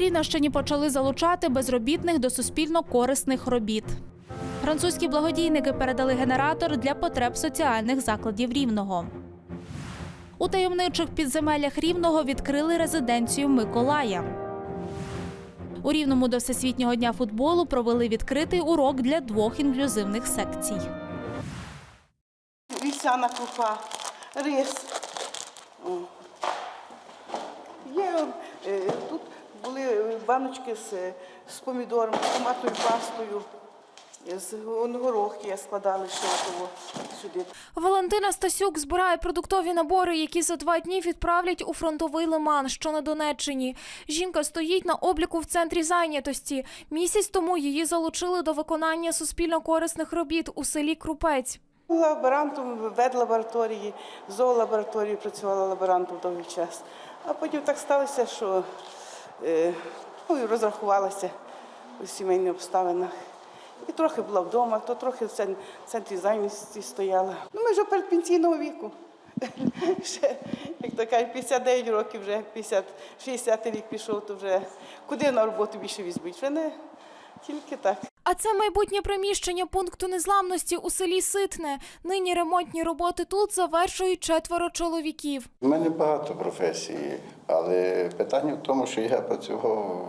Рівненщині почали залучати безробітних до суспільно корисних робіт. Французькі благодійники передали генератор для потреб соціальних закладів Рівного. У таємничих підземеллях Рівного відкрили резиденцію Миколая. У Рівному до Всесвітнього дня футболу провели відкритий урок для двох інклюзивних секцій. вівсяна крупа, рис. Є, е, тут були е, баночки з, е, з помідором, з томатною пастою, е, з горохи я складала ще сюди. Валентина Стасюк збирає продуктові набори, які за два дні відправлять у фронтовий лиман, що на Донеччині. Жінка стоїть на обліку в центрі зайнятості. Місяць тому її залучили до виконання суспільно-корисних робіт у селі Крупець. Лаборантом в ветлабораторії, в зоолабораторії працювала лаборантом довгий час. А потім так сталося, що ну, і розрахувалася у сімейних обставинах. І трохи була вдома, то трохи в центрі зайнятості стояла. Ну, ми вже передпенсійного віку. Ще, як то кажуть, 59 років вже, 50, 60 рік пішов, то вже куди на роботу більше візьмуть? Вже не тільки так. А це майбутнє приміщення пункту незламності у селі Ситне. Нині ремонтні роботи тут завершують четверо чоловіків. У мене багато професій, але питання в тому, що я працював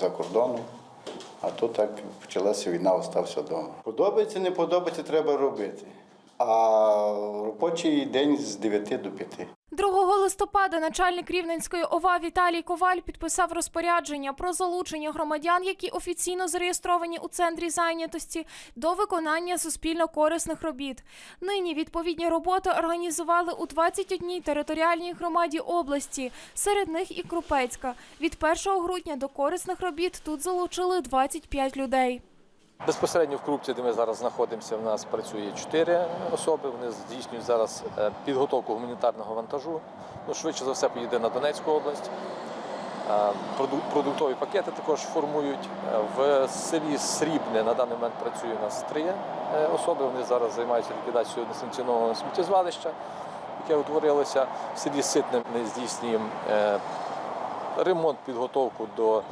за кордоном, а тут так почалася війна, остався вдома. Подобається, не подобається, треба робити. А робочий день з 9 до 5. 2 листопада начальник Рівненської ОВА Віталій Коваль підписав розпорядження про залучення громадян, які офіційно зареєстровані у центрі зайнятості, до виконання суспільно-корисних робіт. Нині відповідні роботи організували у 21 територіальній громаді області, серед них і Крупецька. Від 1 грудня до корисних робіт тут залучили 25 людей. Безпосередньо в Крупці, де ми зараз знаходимося, в нас працює чотири особи. Вони здійснюють зараз е, підготовку гуманітарного вантажу. Ну, швидше за все поїде на Донецьку область. Е, Продуктові пакети також формують. Е, В селі Срібне на даний момент працює у нас три особи. Вони зараз займаються ліквідацією несанкціонованого сміттєзвалища, яке утворилося. В селі Ситне ми здійснюємо ремонт, підготовку до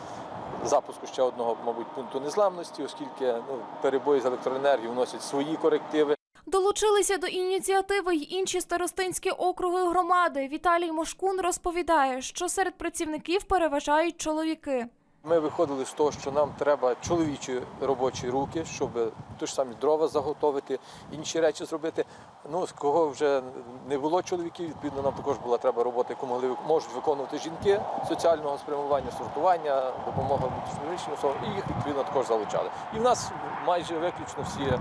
запуску ще одного, мабуть, пункту незламності, оскільки ну, перебої з електроенергією вносять свої корективи. Долучилися до ініціативи й інші старостинські округи громади. Віталій Мошкун розповідає, що серед працівників переважають чоловіки. Ми виходили з того, що нам треба чоловічі робочі руки, щоб ті ж самі дрова заготовити, інші речі зробити. Ну, з кого вже не було чоловіків, відповідно, нам також була треба робота, яку могли можуть виконувати жінки соціального спрямування, сортування, допомога внутрішньовічним особам, і їх відповідно також залучали. І в нас майже виключно всі е,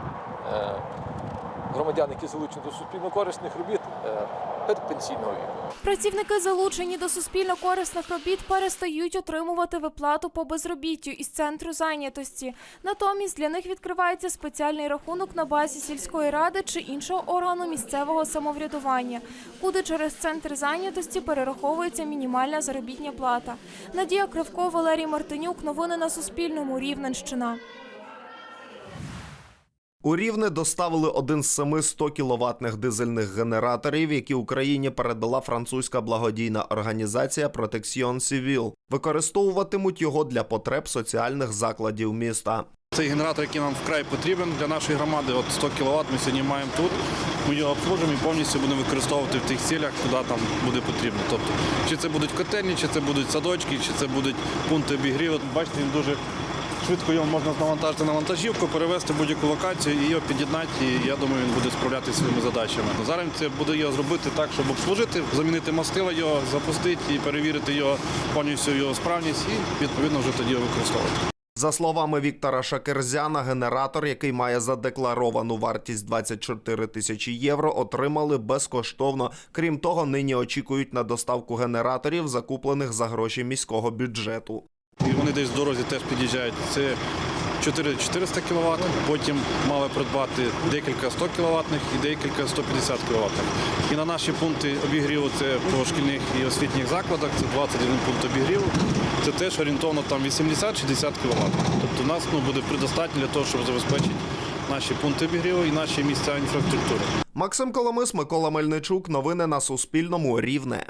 громадяни, які залучені до суспільно-корисних робіт, е, передпенсійного віку. Працівники, залучені до суспільно-корисних робіт, перестають отримувати виплату по безробіттю із центру зайнятості. Натомість для них відкривається спеціальний рахунок на базі сільської ради чи іншого органу місцевого самоврядування, куди через центр зайнятості перераховується мінімальна заробітня плата. Надія Кривко, Валерій Мартинюк. Новини на Суспільному. Рівненщина. У Рівне доставили один з семи 100 кіловатних дизельних генераторів, які Україні передала французька благодійна організація Протексіон Сівіл. Використовуватимуть його для потреб соціальних закладів міста. Цей генератор, який нам вкрай потрібен для нашої громади, от 100 кВт ми сьогодні маємо тут. Ми його обслужимо і повністю будемо використовувати в тих цілях, куди там буде потрібно. Тобто, чи це будуть котельні, чи це будуть садочки, чи це будуть пункти обігріву. Бачите, він дуже швидко його можна навантажити на вантажівку, перевезти в будь-яку локацію і його під'єднати. І я думаю, він буде справлятися своїми задачами. Зараз це буде його зробити так, щоб обслужити, замінити мастила його, запустити і перевірити його повністю його справність і відповідно вже тоді його використовувати. За словами Віктора Шакерзяна, генератор, який має задекларовану вартість 24 тисячі євро, отримали безкоштовно. Крім того, нині очікують на доставку генераторів, закуплених за гроші міського бюджету. Вони десь в дорозі теж під'їжджають. Це 400 кВт, потім мали придбати декілька 100 кВт і декілька 150 кВт. І на наші пункти обігріву це по шкільних і освітніх закладах, це 21 пункт обігріву. Це теж орієнтовно там 80-60 кВт. Тобто у нас ну, буде предостатньо для того, щоб забезпечити наші пункти обігріву і наші місця інфраструктури. Максим Коломис, Микола Мельничук. Новини на Суспільному. Рівне.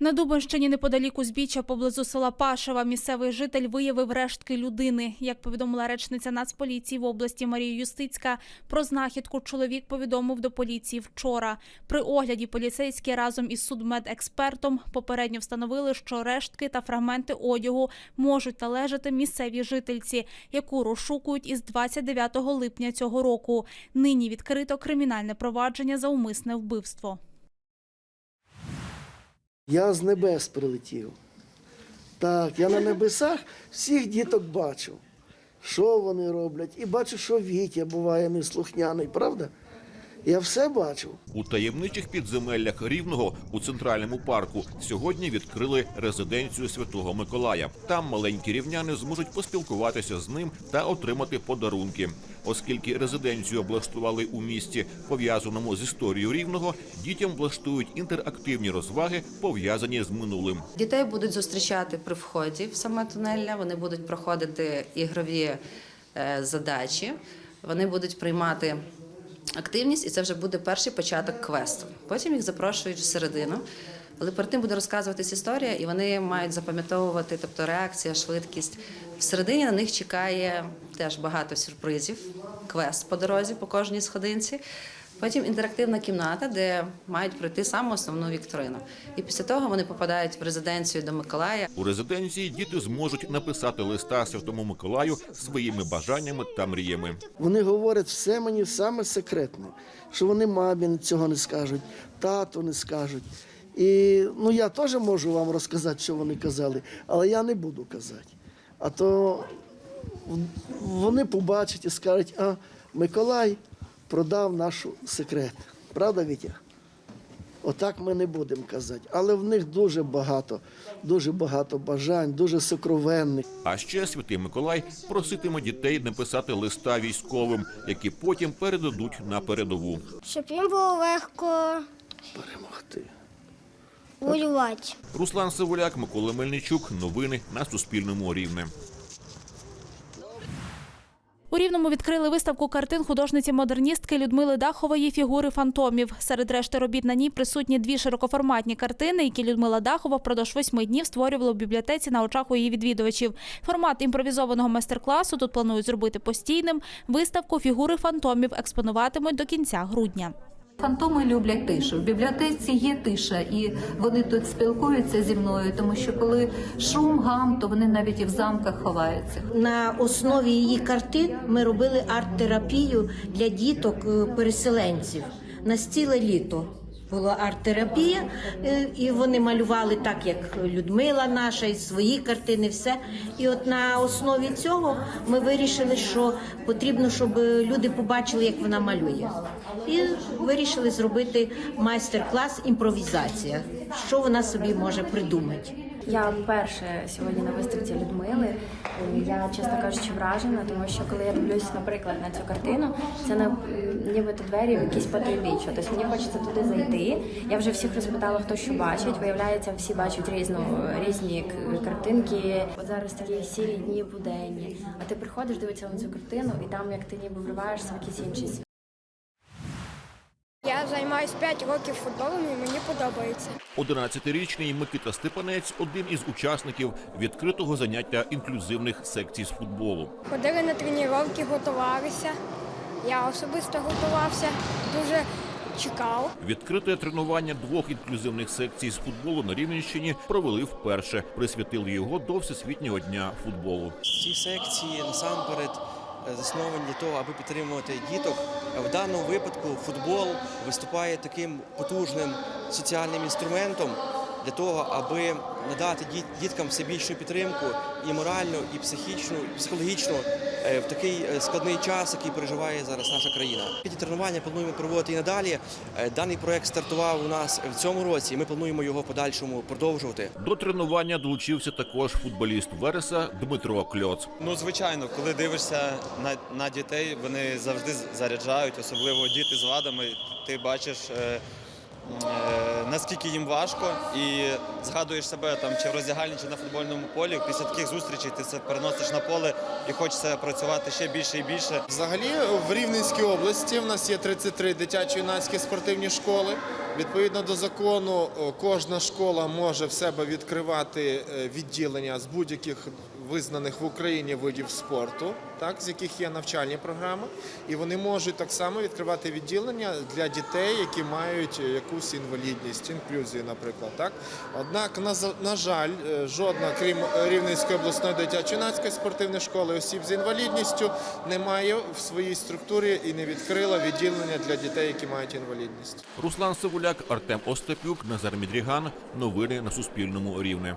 На Дубинщині неподалік узбіччя поблизу села Пашева місцевий житель виявив рештки людини. Як повідомила речниця Нацполіції в області Марія Юстицька, про знахідку чоловік повідомив до поліції вчора. При огляді поліцейські разом із судмедекспертом попередньо встановили, що рештки та фрагменти одягу можуть належати місцевій жительці, яку розшукують із 29 липня цього року. Нині відкрито кримінальне провадження за умисне вбивство. Я з небес прилетів. Так, я на небесах всіх діток бачу, що вони роблять. І бачу, що Вітя буває неслухняний, правда? Я все бачу. У таємничих підземеллях Рівного у центральному парку сьогодні відкрили резиденцію Святого Миколая. Там маленькі рівняни зможуть поспілкуватися з ним та отримати подарунки. Оскільки резиденцію облаштували у місті, пов'язаному з історією рівного, дітям влаштують інтерактивні розваги, пов'язані з минулим. Дітей будуть зустрічати при вході в саме тунелля. Вони будуть проходити ігрові е, задачі. Вони будуть приймати активність, і це вже буде перший початок квесту. Потім їх запрошують всередину. Але перед тим буде розказуватись історія, і вони мають запам'ятовувати, тобто реакція, швидкість. Всередині на них чекає теж багато сюрпризів, квест по дорозі, по кожній сходинці. Потім інтерактивна кімната, де мають пройти саму основну вікторину. І після того вони попадають в резиденцію до Миколая. У резиденції діти зможуть написати листа Святому Миколаю своїми бажаннями та мріями. Вони говорять все мені саме секретне, що вони мамі цього не скажуть, тату не скажуть. І ну я теж можу вам розказати, що вони казали, але я не буду казати. А то вони побачать і скажуть, а Миколай продав нашу секрет. Правда, Вітя? Отак ми не будемо казати. Але в них дуже багато, дуже багато бажань, дуже сокровенних. А ще святий Миколай проситиме дітей написати листа військовим, які потім передадуть на передову. щоб їм було легко Перемогти. воювати. Руслан Сивуляк, Микола Мельничук. Новини на Суспільному рівне. Рівному відкрили виставку картин художниці-модерністки Людмили Дахової фігури фантомів. Серед решти робіт на ній присутні дві широкоформатні картини, які Людмила Дахова впродовж восьми днів створювала в бібліотеці на очах у її відвідувачів. Формат імпровізованого майстер-класу тут планують зробити постійним. Виставку фігури фантомів експонуватимуть до кінця грудня. Фантоми люблять тишу. В бібліотеці є тиша, і вони тут спілкуються зі мною, тому що коли шум, гам, то вони навіть і в замках ховаються. На основі її картин ми робили арт-терапію для діток е, переселенців на ціле літо. Була арт-терапія, е, і вони малювали так, як Людмила наша, і свої картини, все. І от на основі цього ми вирішили, що потрібно, щоб люди побачили, як вона малює. І вирішили зробити майстер-клас імпровізація, що вона собі може придумати. Я вперше сьогодні на виставці Людмили. Я, чесно кажучи, вражена, тому що коли я дивлюсь, наприклад, на цю картину, це на нібито двері в якісь потойбіччя. Тобто мені хочеться туди зайти. Я вже всіх розпитала, хто що бачить. Виявляється, всі бачать різну різні картинки. От зараз такі сірі дні буденні. А ти приходиш, дивишся на цю картину, і там як ти ніби вриваєшся в якийсь інший світ. Я займаюся 5 років футболом і мені подобається. 11-річний Микита Степанець один із учасників відкритого заняття інклюзивних секцій з футболу. Ходили на тренування, готувалися. Я особисто готувався, дуже чекав. Відкрите тренування двох інклюзивних секцій з футболу на Рівненщині провели вперше. Присвятили його до Всесвітнього дня футболу. Ці секції насамперед засновані для того, аби підтримувати діток. В даному випадку футбол виступає таким потужним соціальним інструментом для того, аби надати діткам все більшу підтримку і моральну, і психічну, і психологічну е, в такий е, складний час, який переживає зараз наша країна. Ці тренування плануємо проводити і надалі. Е, Даний проект стартував у нас в цьому році, і ми плануємо його в подальшому продовжувати. До тренування долучився також футболіст Вереса Дмитро Кльоц. Ну, звичайно, коли дивишся на, на дітей, вони завжди заряджають, особливо діти з вадами. Ти бачиш е, е, наскільки їм важко, і згадуєш себе там чи в роздягальні, чи на футбольному полі. Після таких зустрічей ти це переносиш на поле і хочеться працювати ще більше і більше. Взагалі в Рівненській області в нас є 33 дитячо-юнацькі спортивні школи. Відповідно до закону, кожна школа може в себе відкривати е, відділення з будь-яких визнаних в Україні видів спорту, так з яких є навчальні програми, і вони можуть так само відкривати відділення для дітей, які мають е, якусь інвалідність, інклюзію, наприклад. Так однак, на, на жаль, е, жодна, крім Рівненської обласної дитячо-юнацької спортивної школи осіб з інвалідністю, не має в своїй структурі і не відкрила відділення для дітей, які мають інвалідність. Руслан Сивуляк, Артем Остапюк, Назар Мідріган. Новини на Суспільному рівне.